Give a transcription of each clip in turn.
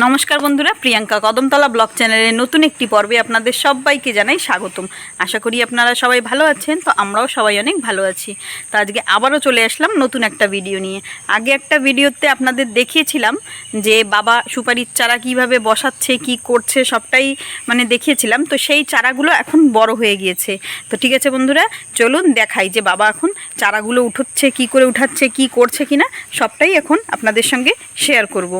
নমস্কার বন্ধুরা, প্রিয়াঙ্কা কদমতলা ব্লগ চ্যানেলের নতুন একটি পর্বে আপনাদের সবাইকে জানাই স্বাগতম। আশা করি আপনারা সবাই ভালো আছেন, তো আমরাও সবাই অনেক ভালো আছি। তো আজকে আবারও চলে আসলাম নতুন একটা ভিডিও নিয়ে। আগে একটা ভিডিওতে আপনাদের দেখিয়েছিলাম যে বাবা সুপারির চারা কীভাবে বসাচ্ছে, কি করছে, সবটাই মানে দেখিয়েছিলাম। তো সেই চারাগুলো এখন বড় হয়ে গিয়েছে। তো ঠিক আছে বন্ধুরা, চলুন দেখাই যে বাবা এখন চারাগুলো উঠোচ্ছে, কি করে উঠাচ্ছে, কি করছে কিনা, সবটাই এখন আপনাদের সঙ্গে শেয়ার করব।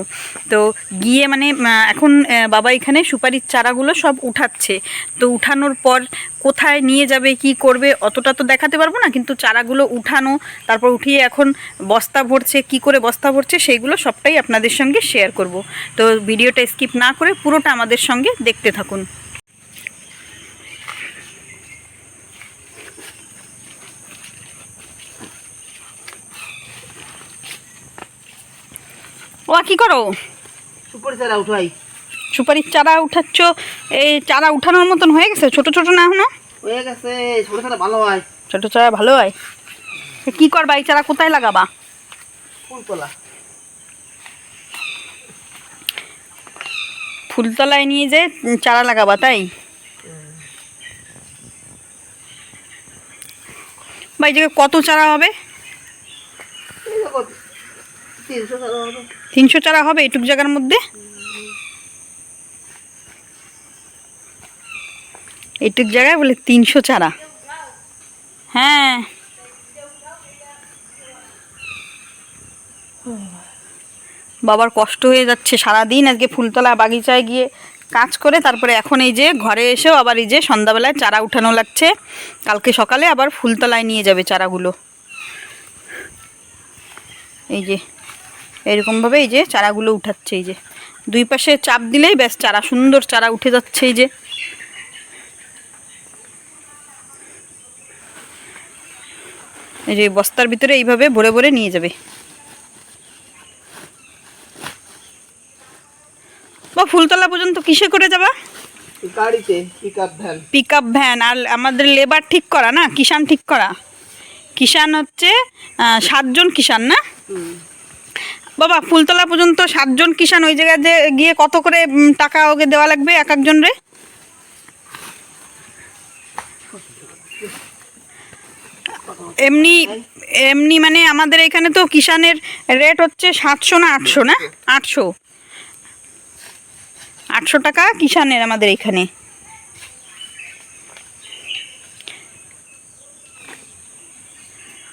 তো গিয়ে মানে এখন বাবা এখানে সুপারির চারাগুলো সব উঠাচ্ছে। তো উঠানোর পর কোথায় নিয়ে যাবে, কি করবে, অতটা তো দেখাতে পারব না, কিন্তু চারাগুলো উঠানো, তারপর উঠিয়ে এখন বস্তা ভরছে, কি করে বস্তা ভরছে সেইগুলো সবটাই আপনাদের সঙ্গে শেয়ার করব। তো ভিডিওটা স্কিপ না করে পুরোটা আমাদের সঙ্গে দেখতে থাকুন। ও কি করো? সুপারি চারা উঠাই। সুপারির চারা উঠাচ্ছ এই চারা উঠানোর মতন হয়ে গেছে? ছোট ছোট না এখনও? হয়ে গেছে ছোট চারা ভালো হয়। ছোট চারা ভালো হয়? কি করবা এই চারা কোথায় লাগাবা? ফুলতলা। ফুলতলায় নিয়ে যে চারা লাগাবা তাই? বা এই জায়গায় কত চারা হবে? তিনশো চারা হবে। এইটুক জায়গার মধ্যে? এটুক জায়গায় বলে তিনশো চারা। হ্যাঁ। বাবার কষ্ট হয়ে যাচ্ছে সারাদিন আজকে ফুলতলা বাগিচায় গিয়ে কাজ করে, তারপরে এখন এই যে ঘরে এসেও আবার এই যে সন্ধ্যাবেলায় চারা উঠানো লাগছে। কালকে সকালে আবার ফুলতলায় নিয়ে যাবে চারাগুলো। এই যে এরকমভাবে এই যে চারাগুলো উঠাচ্ছে এই যে। দুই পাশে চাপ দিলেই ব্যাস চারা সুন্দর চারা উঠে যাচ্ছে এই যে। এই যে বস্তার ভিতরে এইভাবে ভরে ভরে নিয়ে যাবে। বা ফুলতলা পর্যন্ত কিসে করে যাবা? গাড়িতে পিক আপ ভ্যান আর আমাদের লেবার ঠিক করা না? কিষান ঠিক করা? কিষান হচ্ছে সাতজন কিষান না? বাবা, ফুলতলা পর্যন্ত সাতজন কিষান ওই জায়গায় যে গিয়ে কত করে টাকা ওকে দেওয়া লাগবে এক একজন রে? এমনি এমনি মানে আমাদের এখানে তো কিষানের রেট হচ্ছে সাতশো না আটশো না? আটশো। আটশো টাকা কিষানের আমাদের এখানে।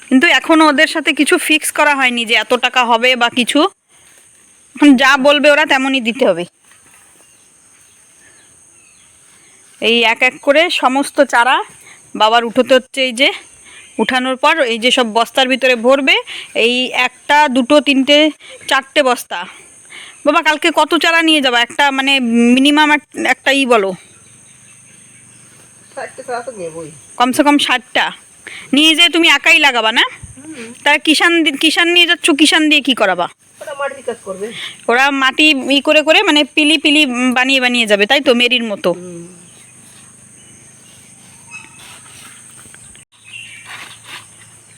কিন্তু এখনও ওদের সাথে কিছু ফিক্স করা হয়নি যে এত টাকা হবে বা কিছু। এখন যা বলবে ওরা তেমনই দিতে হবে। এই এক এক করে সমস্ত চারা বাবার উঠোতে হচ্ছে এই যে উঠানোর পর এই যে সব বস্তার ভিতরে ভরবে এই একটা দুটো তিনটে চারটে বস্তা। বাবা কালকে কত চারা নিয়ে যাবা? একটা মানে মিনিমাম একটা ই বলো। কমসে কম ষাটটা। নিয়ে যেয়ে তুমি একাই লাগাবা না? তা কিষান কিষান নিয়ে যাচ্ছ কিষান দিয়ে কি করাবা? ওরা মাটি ই করে করে মানে পিলি পিলি বানিয়ে বানিয়ে যাবে তাই তো? মেরির মতো।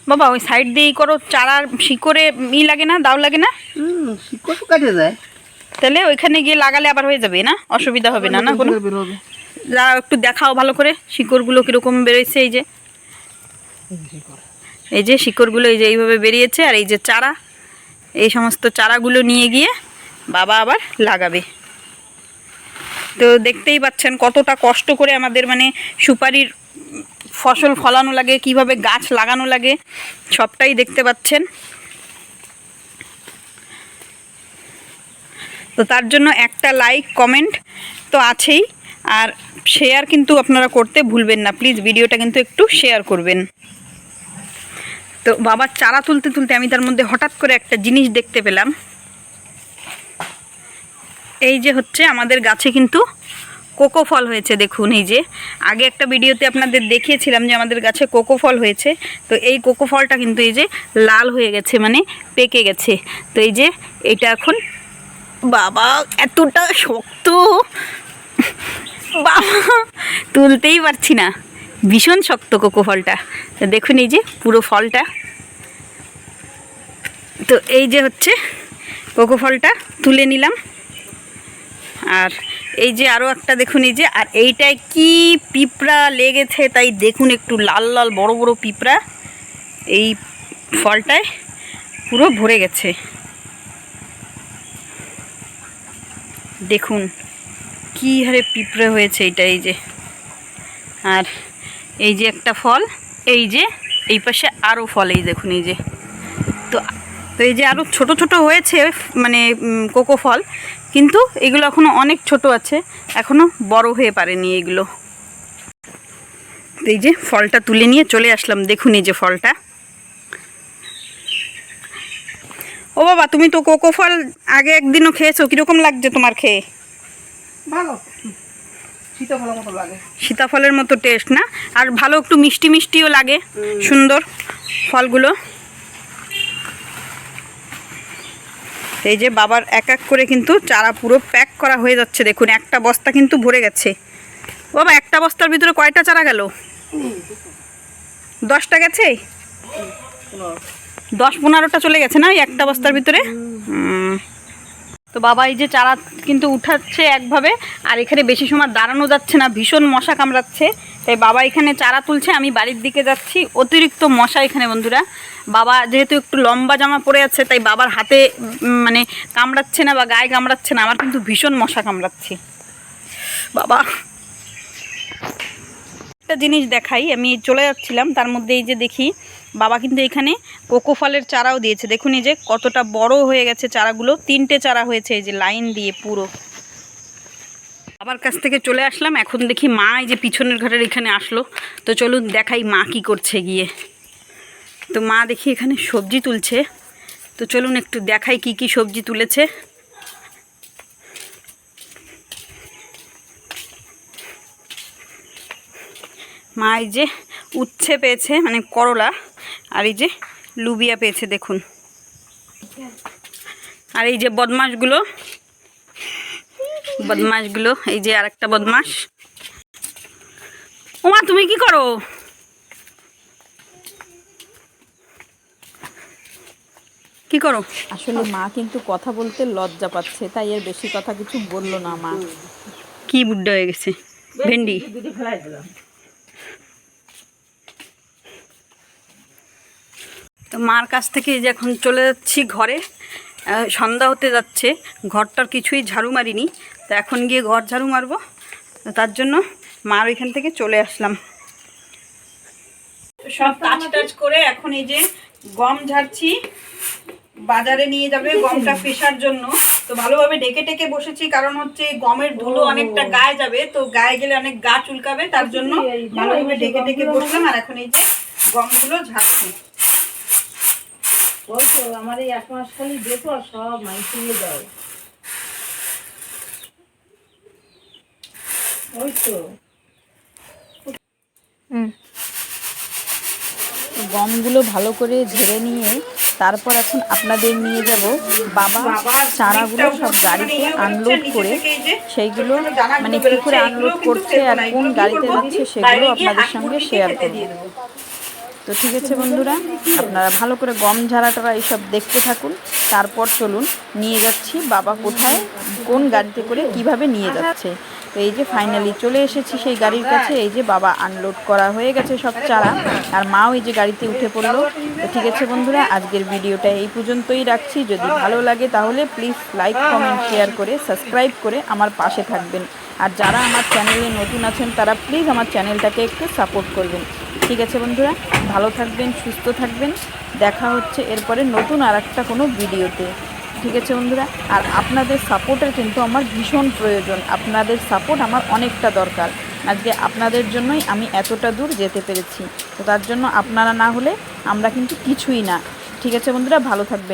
বাবা ওই সাইড দিয়েই করো চারার শিকড়ে ই লাগে না দাও লাগে না? হুম শিকড় তো কাটে যায়। তাহলে ওইখানে গিয়ে লাগালে আবার হয়ে যাবে না? অসুবিধা হবে না না কোনো? যা একটু দেখাও ভালো করে শিকড়গুলো কীরকম বেরোচ্ছে এই যে। এই যে শিকড়গুলো এই যে এইভাবে বেরিয়েছে আর এই যে চারা, এই সমস্ত চারাগুলো নিয়ে গিয়ে বাবা আবার লাগাবে। তো দেখতেই পাচ্ছেন কতটা কষ্ট করে আমাদের মানে সুপারির ফসল ফলানো লাগে, কীভাবে গাছ লাগানো লাগে, সবটাই দেখতে পাচ্ছেন। তো তার জন্য একটা লাইক কমেন্ট তো আছেই, আর শেয়ার কিন্তু আপনারা করতে ভুলবেন না। প্লিজ ভিডিওটা কিন্তু একটু শেয়ার করবেন। তো বাবার চারা তুলতে তুলতে আমি তার মধ্যে হঠাৎ করে একটা জিনিস দেখতে পেলাম। এই যে হচ্ছে আমাদের গাছে কিন্তু কোকো ফল হয়েছে, দেখুন এই যে। আগে একটা ভিডিওতে আপনাদের দেখিয়েছিলাম যে আমাদের গাছে কোকো ফল হয়েছে। তো এই কোকো ফলটা কিন্তু এই যে লাল হয়ে গেছে মানে পেকে গেছে। তো এই যে এটা এখন বাবা এতটা শক্ত। বাবা, তুলতেই পারছি না। ভীষণ শক্ত কোকো ফলটা। তো দেখুন এই যে পুরো ফলটা। তো এই যে হচ্ছে কোকো ফলটা তুলে নিলাম। আর এই যে আরও একটা দেখুন এই যে, আর এইটায় কি পিঁপড়া লেগেছে তাই দেখুন একটু লাল লাল বড় বড় পিঁপড়া। এই ফলটায় পুরো ভরে গেছে। দেখুন কি হারে পিঁপড়ে হয়েছে এইটা এই যে। আর এই যে একটা ফল, এই যে, এই পাশে আরও ফল, এই দেখুন, এই যে। তো তো এই যে আরও ছোট ছোট হয়েছে মানে কোকো ফল, কিন্তু এগুলো এখনও অনেক ছোট আছে এখনও বড় হয়ে পারেনি এগুলো। এই যে ফলটা তুলে নিয়ে চলে আসলাম, দেখুন এই যে ফলটা। ও বাবা, তুমি তো কোকো ফল আগে একদিনও খেয়েছো? কীরকম লাগছে তোমার খেয়ে? ভালো। সীতাফলের মতো লাগে। সীতাফলের মতো টেস্ট না? আর ভালো একটু মিষ্টি মিষ্টিও লাগে। সুন্দর ফলগুলো। এই যে বাবার এক এক করে কিন্তু চারা পুরো প্যাক করা হয়ে যাচ্ছে দেখুন একটা বস্তা কিন্তু ভরে গেছে। বাবা একটা বস্তার ভিতরে কয়টা চারা গেল? দশটা গেছে? দশ পনেরোটা চলে গেছে না ওই একটা বস্তার ভিতরে। তো বাবা এই যে চারা কিন্তু উঠাচ্ছে একভাবে, আর এখানে বেশি সময় দাঁড়ানো যাচ্ছে না, ভীষণ মশা কামড়াচ্ছে। তাই বাবা এখানে চারা তুলছে, আমি বাড়ির দিকে যাচ্ছি। অতিরিক্ত মশা এখানে বন্ধুরা। বাবা যেহেতু একটু লম্বা জামা পরে আছে, তাই বাবার হাতে মানে কামড়াচ্ছে না বা গায়ে কামড়াচ্ছে না, আমার কিন্তু ভীষণ মশা কামড়াচ্ছে। বাবা, একটা জিনিস দেখাই, আমি চলে যাচ্ছিলাম, তার মধ্যে এই যে দেখি বাবা কিন্তু এখানে কোকো ফলের চারাও দিয়েছে। দেখুন এই যে কতটা বড় হয়ে গেছে চারাগুলো। তিনটে চারা হয়েছে এই যে লাইন দিয়ে পুরো। বাবার কাছ থেকে চলে আসলাম। এখন দেখি মা এই যে পিছনের ঘরের এখানে আসলো। তো চলুন দেখাই মা কি করছে গিয়ে। তো মা দেখি এখানে সবজি তুলছে। তো চলুন একটু দেখাই কি কি সবজি তুলেছে। মা এই যে উচ্ছে পেয়েছে মানে করলা। আর এই যে লুবিয়া পেয়েছে দেখুন। আর এই যে বদমাসগুলো বদমাসগুলো এই যে আর একটা বদমাস ওমা তুমি কি করো? কি করো? আসলে মা কিন্তু কথা বলতে লজ্জা পাচ্ছে তাই এর বেশি কথা কিছু বলল না মা। কি বুড্ডা হয়ে গেছে। ভেন্ডি। মার কাছ থেকে এই যে এখন চলে যাচ্ছি ঘরে সন্ধ্যা হতে যাচ্ছে ঘরটার কিছুই ঝাড়ু মারিনি। তো এখন গিয়ে ঘর ঝাড়ু মারবো। তার জন্য মার ওইখান থেকে চলে আসলাম। সব কাজ টাজ করে এখন এই যে গম ঝাড়ছি। বাজারে নিয়ে যাবে গমটা পেশার জন্য। তো ভালোভাবে ডেকে টেকে বসেছি কারণ হচ্ছে গমের ধুলো অনেকটা গায়ে যাবে। তো গায়ে গেলে অনেক গা চুলকাবে তার জন্য ভালোভাবে ঢেকে টেকে বসলাম। আর এখন এই যে গমগুলো ঝাড়ছি। ওই তো আমার এই এক মাস খালি দেখো সব দেয় ওই তো। গমগুলো ভালো করে ঝেড়ে নিয়ে তারপর এখন আপনাদের নিয়ে যাব। বাবা চারাগুলো সব গাড়িতে আনলোড করে সেইগুলো মানে কী করে আনলোড করছে আর কোন গাড়িতে দিচ্ছে সেগুলো আপনাদের সঙ্গে শেয়ার করব। তো ঠিক আছে বন্ধুরা, আপনারা ভালো করে গম ঝাড়াটারা এইসব দেখতে থাকুন। তারপর চলুন, নিয়ে যাচ্ছি বাবা কোথায়, কোন গাড়িতে করে কীভাবে নিয়ে যাচ্ছে। তো এই যে ফাইনালি চলে এসেছি সেই গাড়ির কাছে, এই যে বাবা আনলোড করা হয়ে গেছে সব চারা, আর মাও এই যে গাড়িতে উঠে পড়ল। তো ঠিক আছে বন্ধুরা, আজকের ভিডিওটা এই পর্যন্তই রাখছি। যদি ভালো লাগে তাহলে প্লিজ লাইক কমেন্ট শেয়ার করে সাবস্ক্রাইব করে আমার পাশে থাকবেন। আর যারা আমার চ্যানেলে নতুন আছেন, তারা প্লিজ আমার চ্যানেলটাকে একটু সাপোর্ট করবেন। ঠিক আছে বন্ধুরা, ভালো থাকবেন, সুস্থ থাকবেন। দেখা হচ্ছে এরপরে নতুন আর একটা কোনো ভিডিওতে। ঠিক আছে বন্ধুরা, আর আপনাদের সাপোর্টের কিন্তু আমার ভীষণ প্রয়োজন। আপনাদের সাপোর্ট আমার অনেকটা দরকার। আজকে আপনাদের জন্যই আমি এতটা দূর যেতে পেরেছি। তো তার জন্য আপনারা না হলে আমরা কিন্তু কিছুই না। ঠিক আছে বন্ধুরা, ভালো থাকবেন।